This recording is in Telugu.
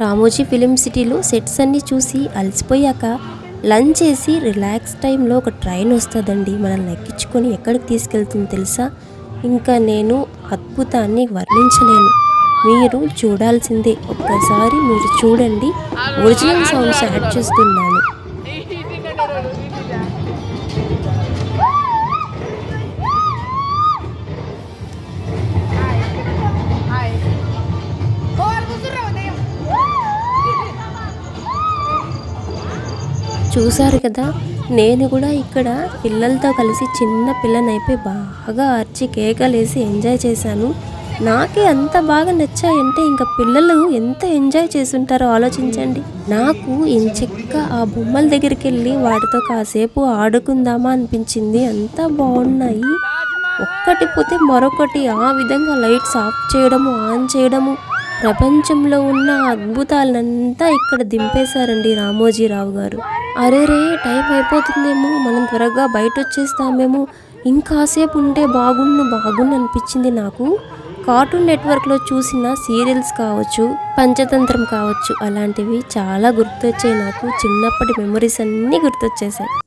రామోజీ ఫిలిం సిటీలో సెట్స్ అన్ని చూసి అలసిపోయాక లంచ్ చేసి రిలాక్స్ టైంలో ఒక ట్రైన్ వస్తుందండి. మనల్ని ఎక్కించుకొని ఎక్కడికి తీసుకెళ్తుంది తెలుసా? ఇంకా నేను అద్భుతాన్ని వర్ణించలేను. మీరు చూడాల్సిందే. ఒక్కసారి మీరు చూడండి. ఒరిజినల్ సాంగ్స్ యాడ్ చేస్తున్నాను. చూసారు కదా నేను కూడా ఇక్కడ పిల్లలతో కలిసి చిన్న పిల్లనైపోయి బాగా అరిచి కేకలేసి ఎంజాయ్ చేశాను. నాకే అంత బాగా నచ్చాయంటే ఇంకా పిల్లలు ఎంత ఎంజాయ్ చేస్తుంటారో ఆలోచించండి. నాకు ఇంచెక్క ఆ బొమ్మల దగ్గరికి వెళ్ళి వాటితో కాసేపు ఆడుకుందామా అనిపించింది. అంత బాగున్నాయి. ఒక్కటి పోతే మరొకటి ఆ విధంగా లైట్స్ ఆఫ్ చేయడము ఆన్ చేయడము. ప్రపంచంలో ఉన్న అద్భుతాలంతా ఇక్కడ దింపేశారండి రామోజీరావు గారు. అరే రే టైం అయిపోతుందేమో మనం త్వరగా బయట వచ్చేస్తామేమో ఇంకాసేపు ఉంటే బాగుండు బాగుండు అనిపించింది నాకు. కార్టూన్ నెట్వర్క్లో చూసిన సీరియల్స్ కావచ్చు పంచతంత్రం కావచ్చు అలాంటివి చాలా గుర్తొచ్చాయి నాకు. చిన్నప్పటి మెమరీస్ అన్నీ గుర్తొచ్చేసాయి